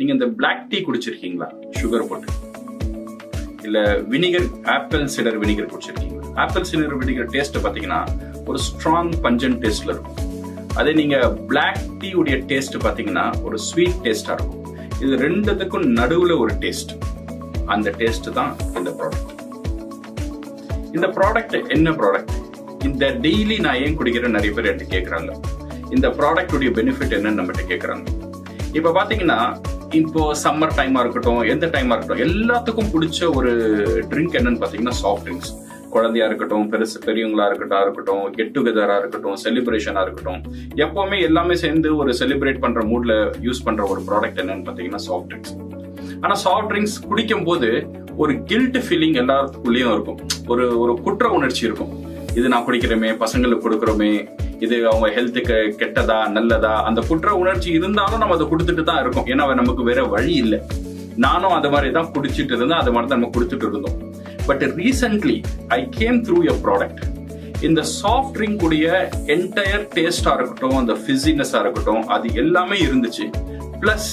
நீங்க இந்த black tea குடிச்சிருக்கீங்களா? Sugar போட்டு. இல்ல வினிகர் ஆப்பிள் சிடர் வினிகர் குடிச்சிருக்கீங்களா? ஆப்பிள் சிடர் வினிகர் டேஸ்ட் பாத்தீங்கன்னா ஒரு ஸ்ட்ராங் பஞ்சன் டேஸ்ட்ல இருக்கும். அதே நீங்க பிளாக் டீ உடைய டேஸ்ட் பாத்தீங்கன்னா ஒரு ஸ்வீட் டேஸ்டா இருக்கும். இது ரெண்டுத்துக்கும் நடுவுல ஒரு டேஸ்ட் அந்த டேஸ்ட் தான் இந்த ப்ராடக்ட் இந்த ப்ராடக்ட் என்ன ப்ராடக்ட் இந்த டெய்லி நான் ஏன் குடிக்கிறேன் நிறைய பேர் என்கிட்ட கேக்குறாங்க. இந்த ப்ராடக்ட் உடைய பெனிஃபிட் என்னன்னு நம்மகிட்ட கேக்குறாங்க. இப்ப பாத்தீங்கன்னா இப்போ சம்மர் டைமா இருக்கட்டும் எந்த டைமா இருக்கட்டும் எல்லாத்துக்கும் பிடிச்ச ஒரு ட்ரிங்க் என்னன்னு பாத்தீங்கன்னா சாஃப்ட் ட்ரிங்க்ஸ் குழந்தையா இருக்கட்டும் பெருசு பெரியவங்களா இருக்கட்டும் இருக்கட்டும் கெட் டுகெதரா இருக்கட்டும் செலிப்ரேஷனா இருக்கட்டும் எப்பவுமே எல்லாமே சேர்ந்து ஒரு செலிப்ரேட் பண்ற மூட்ல யூஸ் பண்ற ஒரு ப்ராடக்ட் என்னன்னு பாத்தீங்கன்னா சாஃப்ட் ட்ரிங்க்ஸ் ஆனா சாஃப்ட் ட்ரிங்க்ஸ் குடிக்கும் போது ஒரு கில்ட் ஃபீலிங் எல்லாத்துக்குள்ளேயும் இருக்கும். ஒரு ஒரு குற்ற உணர்ச்சி இருக்கும். இது நான் குடிக்கிறோமே பசங்களுக்கு கொடுக்குறோமே இது அவங்க ஹெல்த்துக்கு கெட்டதா நல்லதா அந்த குற்ற உணர்ச்சி இருந்தாலும் நம்ம அதை கொடுத்துட்டு தான் இருக்கோம். ஏன்னா நமக்கு வேற வழி இல்லை. நானும் அது மாதிரி தான் குடிச்சிட்டு இருந்தேன் அது மாதிரி தான் நம்ம கொடுத்துட்டு இருந்தோம். But recently I came through a product இந்த சாஃப்ட் ட்ரிங்க் உடைய என்டையர் டேஸ்டா இருக்கட்டும் அந்த ஃபிசினஸ்ஸா இருக்கட்டும் அது எல்லாமே இருந்துச்சு. பிளஸ்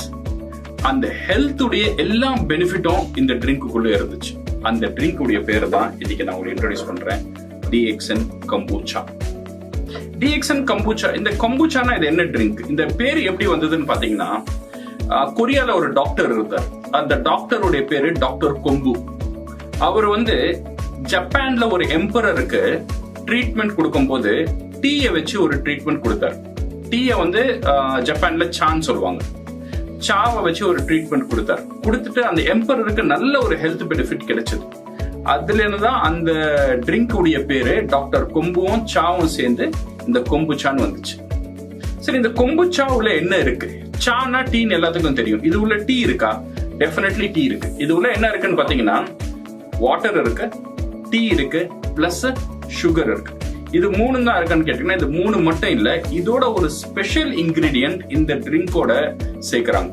அந்த ஹெல்த் உடைய எல்லா பெனிஃபிட்டும் இந்த ட்ரிங்க்குள்ள இருந்துச்சு. அந்த ட்ரிங்க் உடைய பேர் தான் இன்னைக்கு நான் உங்களுக்கு இன்ட்ரடியூஸ் பண்றேன். டிஎக்ஸ்என் கம்பூச்சா டிஎக்ஸ்என் கம்பூச்சா இந்த கம்பூச்சானா இது என்ன ட்ரிங்க் இந்த பேர் எப்படி வந்ததுன்னு பாத்தீங்கன்னா கொரியால ஒரு டாக்டர் இருந்தார். அந்த டாக்டருடைய பேரு டாக்டர் கொம்பு அவர் வந்து ஜப்பான்ல ஒரு எம்பரருக்கு ட்ரீட்மெண்ட் கொடுக்கும்போது டீயை வச்சு ஒரு ட்ரீட்மெண்ட் கொடுத்தார். டீயை வந்து ஜப்பான்ல சான் சொல்லுவாங்க. சாவை வச்சு ஒரு ட்ரீட்மெண்ட் கொடுத்தார். கொடுத்துட்டு அந்த எம்பரருக்கு நல்ல ஒரு ஹெல்த் பெனிஃபிட் கிடைச்சது. அதுல இருந்து தான் அந்த ட்ரிங்க் உடைய பேரு டாக்டர் கொம்புவும் சாவும் சேர்ந்து இந்த கொம்புச்சான்னு வந்துச்சு. சரி இந்த கொம்புச்சா உள்ள என்ன இருக்கு? சானா டீன்னு எல்லாத்துக்கும் தெரியும். இது உள்ள டீ இருக்கா? டெஃபினெட்லி டீ இருக்கு. இது உள்ள என்ன இருக்குன்னு பாத்தீங்கன்னா வாட்டர் இருக்கு டீ இருக்கு பிளஸ் சுகர் இருக்கு. இது மூணு தான் இருக்கான்னு கேட்டீங்கன்னா இது மூணு மட்டும் இல்ல இதோட ஒரு ஸ்பெஷல் இன்கிரீடியன்ட் இந்த ட்ரிங்கோட சேர்க்கிறாங்க.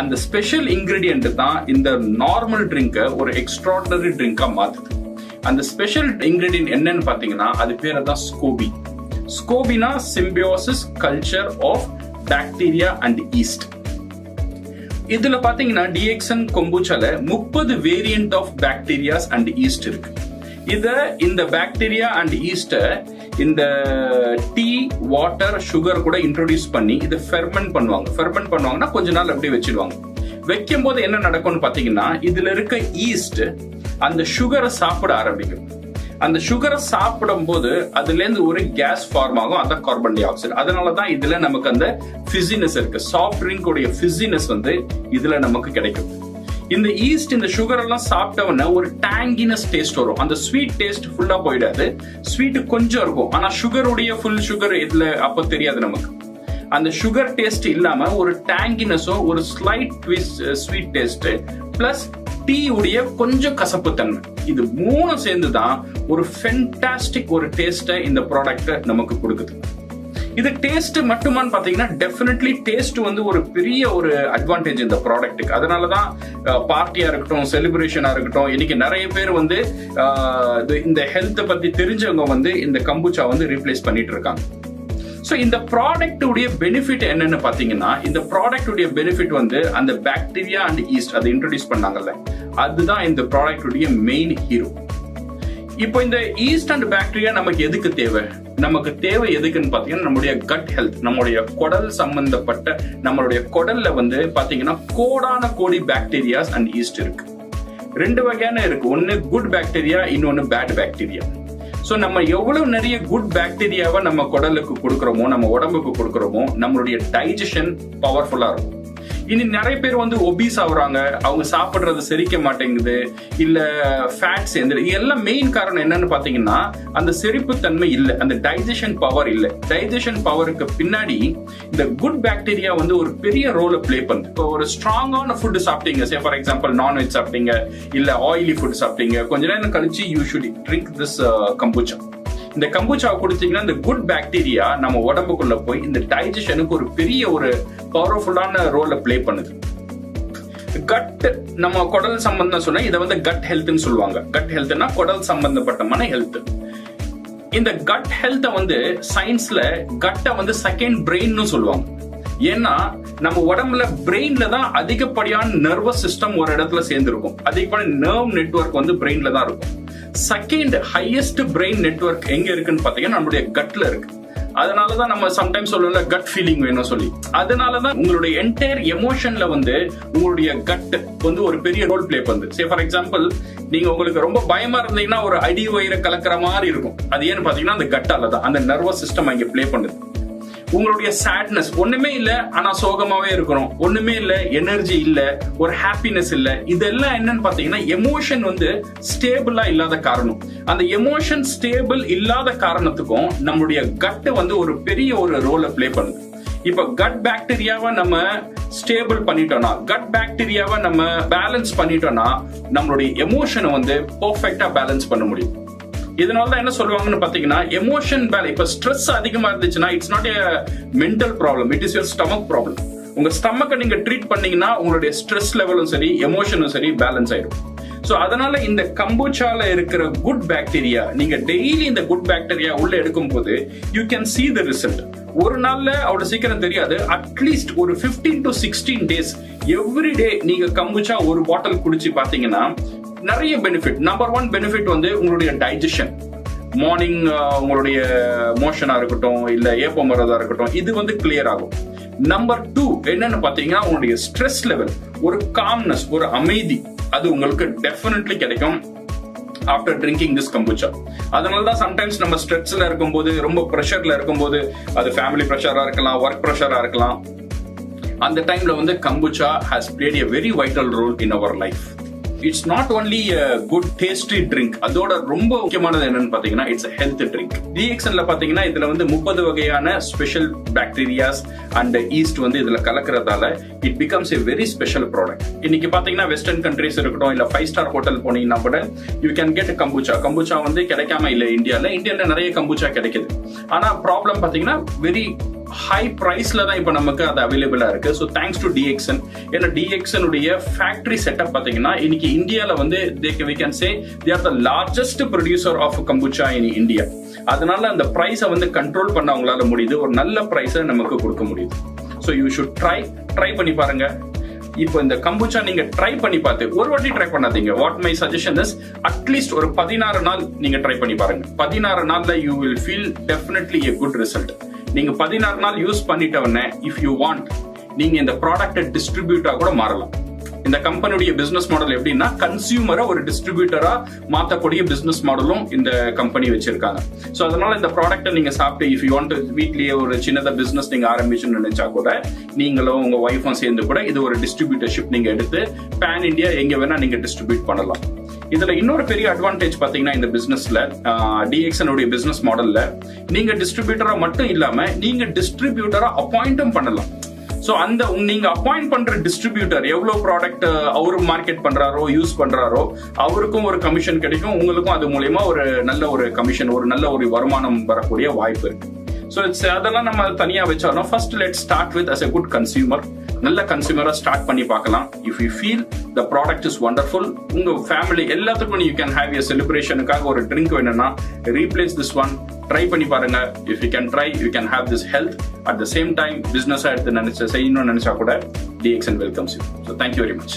அந்த ஸ்பெஷல் இன்கிரீடியன்ட் தான் இந்த நார்மல் ட்ரிங்கை ஒரு எக்ஸ்ட்ராடனரி ட்ரிங்கா மாத்துது. அந்த ஸ்பெஷல் இன்கிரீடியன்ட் என்னன்னு பாத்தீங்கன்னா அது பேரை தான் SCOBY ஸ்கோபினா symbiosis culture of bacteria and yeast இதுல பாத்தீங்கன்னா டிஎக்சன் கொம்புச்சால முப்பது variant of bacterias and yeast இருக்கு. இத இந்த பாக்டீரியா அண்ட் ஈஸ்ட இந்த டீ வாட்டர் சுகர் கூட இன்ட்ரோடியூஸ் பண்ணி இதை ஃபெர்மெண்ட் பண்ணுவாங்க. ஃபெர்மெண்ட் பண்ணுவாங்கன்னா கொஞ்ச நாள் அப்படியே வச்சிருவாங்க. வைக்கும் போது என்ன நடக்கும்னு பாத்தீங்கன்னா இதுல இருக்க ஈஸ்ட் அந்த சுகரை சாப்பிட ஆரம்பிக்கும். அந்த சுகரை சாப்பிடும் போது அதுல இருந்து ஒரு கேஸ் ஃபார்ம் ஆகும் அதான் கார்பன் டை ஆக்சைடு அதனாலதான் இதுல நமக்கு அந்த பிசினஸ் இருக்கு. சாஃப்ட் ட்ரிங்க் உடைய பிசினஸ் வந்து இதுல நமக்கு கிடைக்கும். இந்த ஈஸ்ட் இந்த சுகர் எல்லாம் சாப்பிட்டவன ஒரு டேங்கினஸ் டேஸ்ட் வரும். அந்த ஸ்வீட் டேஸ்ட் ஃபுல்லா போயிடாது. ஸ்வீட் கொஞ்சம் இருக்கும். ஆனா சுகருடைய ஃபுல் சுகர் இதுல அப்ப தெரியாது நமக்கு. அந்த சுகர் டேஸ்ட் இல்லாம ஒரு டேங்கினஸும் ஒரு slight sweet taste plus tea உடைய கொஞ்சம் கசப்பு தன்மை இது மூணு சேர்ந்து தான் ஒரு ஃபென்டாஸ்டிக் ஒரு டேஸ்ட்டை இந்த ப்ராடக்ட் நமக்கு கொடுக்குது. இது டேஸ்ட் மட்டுமான்னு பாத்தீங்கன்னா டெஃபினெட்லி டேஸ்ட் வந்து ஒரு பெரிய ஒரு அட்வான்டேஜ் இந்த ப்ராடக்ட்டுக்கு அதனாலதான் பார்ட்டியா இருக்கட்டும் செலிப்ரேஷனா இருக்கட்டும் இன்னைக்கு நிறைய பேர் வந்து இந்த ஹெல்த்தை பத்தி தெரிஞ்சவங்க வந்து இந்த கம்புச்சா வந்து ரீப்ளேஸ் பண்ணிட்டு இருக்காங்க. ஸோ இந்த ப்ராடக்டுடைய பெனிஃபிட் என்னன்னு பாத்தீங்கன்னா இந்த ப்ராடக்டுடைய பெனிஃபிட் வந்து அந்த பாக்டீரியா அண்ட் ஈஸ்ட் அதை இன்ட்ரடியூஸ் பண்ணாங்கல்ல. அதுதான் இந்த ப்ராடக்டுடைய மெயின் ஹீரோ இப்போ இந்த ஈஸ்ட் அண்ட் பாக்டீரியா நமக்கு எதுக்கு தேவை? நமக்கு தேவை எதுக்குன்னு பாத்தீங்கன்னா நம்மளுடைய கட் ஹெல்த் நம்மளுடைய குடல் சம்பந்தப்பட்ட நம்மளுடைய குடல்ல வந்து பாத்தீங்கன்னா கோடான கோடி பாக்டீரியாஸ் அண்ட் ஈஸ்ட் இருக்கு. ரெண்டு வகையான இருக்கு. ஒன்னு குட் பாக்டீரியா இன்னொன்னு பேட் பாக்டீரியா ஸோ நம்ம எவ்வளவு நிறைய குட் பாக்டீரியாவை நம்ம குடலுக்கு கொடுக்குறோமோ நம்ம உடம்புக்கு கொடுக்குறோமோ நம்மளுடைய டைஜஷன் பவர்ஃபுல்லா இருக்கும். இனி நிறைய பேர் வந்து ஒபீஸ் ஆகுறாங்க. அவங்க சாப்பிட்றது செரிக்க மாட்டேங்குது. இல்ல ஃபேட் சேர்ந்து எல்லாம் மெயின் காரணம் என்னன்னு பாத்தீங்கன்னா அந்த செரிப்பு தன்மை இல்ல. அந்த டைஜஷன் பவர் இல்ல. டைஜஷன் பவருக்கு பின்னாடி இந்த குட் பாக்டீரியா வந்து ஒரு பெரிய ரோலை ப்ளே பண்ணுது. இப்போ ஒரு ஸ்ட்ராங்கான ஃபுட் சாப்பிட்டீங்க. சே ஃபார் எக்ஸாம்பிள் நான்வெஜ் சாப்பிட்டீங்க. இல்ல ஆயிலி ஃபுட் சாப்பிட்டீங்க. கொஞ்ச நேரம் கழிச்சு you should drink this kombucha இந்த கம்பூச்சாவை குடிச்சீங்கன்னா இந்த குட் பாக்டீரியா நம்ம உடம்புக்குள்ள போய் இந்த டைஜஷனுக்கு ஒரு பெரிய ஒரு பவர்ஃபுல்லான ரோலை ப்ளே பண்ணுது. கட் நம்ம குடல் சம்பந்தம் சொன்னா இதை வந்து கட் ஹெல்த்னு சொல்லுவாங்க. கட் ஹெல்த்னா குடல் சம்பந்தப்பட்டமான ஹெல்த் இந்த கட் ஹெல்த்தை வந்து சயின்ஸ்ல கட்டை வந்து செகண்ட் பிரெயின்னு சொல்லுவாங்க. ஏன்னா நம்ம உடம்புல பிரெயின்ல தான் அதிகப்படியான நர்வஸ் சிஸ்டம் ஒரு இடத்துல சேர்ந்துருக்கும். அதிகப்படியான நர்வ் நெட்வொர்க் வந்து பிரெயின்ல தான் இருக்கும். செகண்ட் ஹையஸ்ட் பிரெயின் நெட்வொர்க் எங்க இருக்குன்னு பாத்தீங்கன்னா நம்மளுடைய கட்ல இருக்கு. அதனாலதான் நம்ம சம்டைம்ஸ் சொல்லல கட் ஃபீலிங் வேணும் சொல்லி. அதனாலதான் உங்களுடைய என்டையர் எமோஷன்ல வந்து உங்களுடைய கட் வந்து ஒரு பெரிய ரோல் பிளே பண்ணுது. சே ஃபார் எக்ஸாம்பிள் நீங்க உங்களுக்கு ரொம்ப பயமா இருந்தீங்கன்னா ஒரு அடி வயிறை கலக்கிற மாதிரி இருக்கும். அது ஏன்னு பாத்தீங்கன்னா அந்த கட்டால தான் அந்த நர்வஸ் சிஸ்டம் அங்கே பிளே பண்ணுது. உங்களுடைய சேட்னஸ் ஒண்ணுமே இல்ல ஆனா சோகமாவே இருக்கிறோம். ஒண்ணுமே இல்ல எனர்ஜி இல்ல ஒரு ஹாப்பினஸ் இல்ல. இதெல்லாம் என்னன்னு பாத்தீங்கன்னா எமோஷன் வந்து ஸ்டேபிளா இல்லாத காரணம். அந்த எமோஷன் ஸ்டேபிள் இல்லாத காரணத்துக்கும் நம்மளுடைய கட்டு வந்து ஒரு பெரிய ஒரு ரோலை பிளே பண்ணுது. இப்ப கட் பாக்டீரியாவை நம்ம ஸ்டேபிள் பண்ணிட்டோம்னா கட் பாக்டீரியாவை நம்ம பேலன்ஸ் பண்ணிட்டோம்னா நம்மளுடைய எமோஷனை வந்து பர்ஃபெக்டா பேலன்ஸ் பண்ண முடியும். இதனால தான் என்ன சொல்லுவாங்கன்னு பாத்தீங்கன்னா எமோஷன் பேல இப்ப ஸ்ட்ரெஸ் அதிகமா இருந்துச்சுன்னா it's not a mental problem it is your stomach problem உங்க ஸ்டமக்கை நீங்க ட்ரீட் பண்ணீங்கன்னா உங்களுடைய ஸ்ட்ரெஸ் லெவலும் சரி எமோஷனும் சரி பேலன்ஸ் ஆயிடும் ஸோ அதனால இந்த கம்பூச்சால இருக்கிற குட் பாக்டீரியா நீங்க டெய்லி இந்த குட் பாக்டீரியா உள்ள எடுக்கும் போது you can see the result ஒரு நாள்ல அவ்வளவு சீக்கிரம் தெரியாது அட்லீஸ்ட் ஒரு fifteen to sixteen days every day நீங்க கம்புச்சா ஒரு பாட்டில் குடிச்சு பாத்தீங்கன்னா நிறைய பெனிஃபிட் நம்பர் ஒன் பெனிஃபிட் வந்து உங்களுடைய டைஜஷன் மார்னிங் uh, உங்களுடைய மோஷனா இருக்கட்டும் இல்ல ஏப்பம் வர்றதா இருக்கட்டும் இது வந்து கிளியர் ஆகும். நம்பர் டூ என்னன்னு பாத்தீங்கன்னா உங்களுடைய ஸ்ட்ரெஸ் லெவல் ஒரு காம்னஸ் ஒரு அமைதி அது உங்களுக்கு டெஃபினெட்லி கிடைக்கும். ஆஃப்டர் ட்ரிங்கிங் திஸ் கம்புச்சா அதனால தான் சம்டைம்ஸ் நம்ம ஸ்ட்ரெஸ்ல இருக்கும்போது ரொம்ப ப்ரெஷர்ல இருக்கும்போது அது ஃபேமிலி ப்ரெஷரா இருக்கலாம் ஒர்க் ப்ரெஷரா இருக்கலாம். அந்த டைம்ல வந்து kombucha has played a very vital role in our life it's not only good tasty drink அதோட ரொம்ப முக்கியமானது என்னன்னு பாத்தீங்கன்னா இட்ஸ் ஹெல்த் ட்ரிங்க் டிஎக்ஷன்ல பாத்தீங்கன்னா இதுல வந்து முப்பது வகையான ஸ்பெஷல் பாக்டீரியாஸ் அண்ட் ஈஸ்ட் வந்து இதுல கலக்கிறதால it becomes a very special product இன்னைக்கு பாத்தீங்கன்னா வெஸ்டர்ன் கண்ட்ரீஸ் இருக்கட்டும் இல்ல ஃபைவ் ஸ்டார் ஹோட்டல் போனீங்கன்னா கூட you can get kombucha kombucha வந்து கிடைக்காம இல்ல இந்தியால. இந்தியால நிறைய கம்பூச்சா கிடைக்குது. ஆனா ப்ராப்ளம் பாத்தீங்கன்னா வெரி ஹை பிரைஸ்ல தான் இப்போ நமக்கு அது அவைலபிளாக இருக்கு. ஸோ தேங்க்ஸ் டு டிஎக்ஸன் ஏன்னா டிஎக்ஸன் ஃபேக்டரி செட்டப் பாத்தீங்கன்னா இன்னைக்கு இந்தியால வந்து they we can say they are the largest producer of kombucha in India அதனால அந்த ப்ரைஸை வந்து கண்ட்ரோல் பண்ண அவங்களால முடியுது. ஒரு நல்ல ப்ரைஸை நமக்கு கொடுக்க முடியுது. So you should try try பண்ணி பாருங்க. இப்போ இந்த கம்புச்சா நீங்க ட்ரை பண்ணி பார்த்து ஒரு வாட்டி ட்ரை பண்ணாதீங்க. What my suggestion is at least ஒரு பதினாறு நாள் நீங்க ட்ரை பண்ணி பாருங்க. பதினாறு நாள்ல you will feel definitely a good result நீங்க பதினாறு நாள் யூஸ் பண்ணிட்ட உடனே இஃப் யூ வாண்ட் நீங்க இந்த ப்ராடக்டை டிஸ்ட்ரிபியூட்டா கூட மாறலாம். இந்த கம்பெனியுடைய பிசினஸ் மாடல் எப்படின்னா கன்சியூமரை ஒரு டிஸ்ட்ரிபியூட்டரா மாத்தக்கூடிய பிசினஸ் மாடலும் இந்த கம்பெனி வச்சிருக்காங்க. சோ அதனால இந்த ப்ராடக்ட்டை நீங்க சாப்பிட்டு இஃப் யூ வாண்ட் வீட்லயே ஒரு சின்னதாக பிசினஸ் நீங்க ஆரம்பிச்சுன்னு நினைச்சா கூட நீங்களும் உங்க ஒய்ஃபும் சேர்ந்து கூட இது ஒரு டிஸ்ட்ரிபியூட்டர்ஷிப் நீங்க எடுத்து பேன் இந்தியா எங்க வேணா நீங்க டிஸ்ட்ரிபியூட் பண்ணலாம். இதுல இன்னொரு பெரிய அட்வான்டேஜ் பாத்தீங்கன்னா இந்த பிசினஸ்ல டிஎக்ஸன் உடைய பிசினஸ் மாடல்ல நீங்க டிஸ்ட்ரிபியூட்டரா மட்டும் இல்லாம நீங்க டிஸ்ட்ரிபியூட்டரா அப்பாயிண்டும் பண்ணலாம். ஸோ அந்த நீங்க அப்பாயிண்ட் பண்ற டிஸ்ட்ரிபியூட்டர் எவ்வளவு ப்ராடக்ட் அவரு மார்க்கெட் பண்றாரோ யூஸ் பண்றாரோ அவருக்கும் ஒரு கமிஷன் கிடைக்கும் உங்களுக்கும் அது மூலியமா ஒரு நல்ல ஒரு கமிஷன் ஒரு நல்ல ஒரு வருமானம் வரக்கூடிய வாய்ப்பு இருக்கு. ஸோ இட்ஸ் அதெல்லாம் நம்ம தனியா வச்சாலும் first let start with us a good consumer நல்ல கன்சியூமரா ஸ்டார்ட் பண்ணி பார்க்கலாம். If you feel the product is wonderful உங்க ஃபேமிலி எல்லாத்துக்கும் யூ கேன் ஹேவ் எ செலிப்ரேஷனுக்காக ஒரு ட்ரிங்க் வேணும்னா ரீப்ளேஸ் திஸ் ஒன் ட்ரை பண்ணி பாருங்க. If you can try you can have this health at the same time பிசினஸா எடுத்து நினைச்ச செய்யணும்னு நினைச்சா கூட DXN welcomes you so thank you very much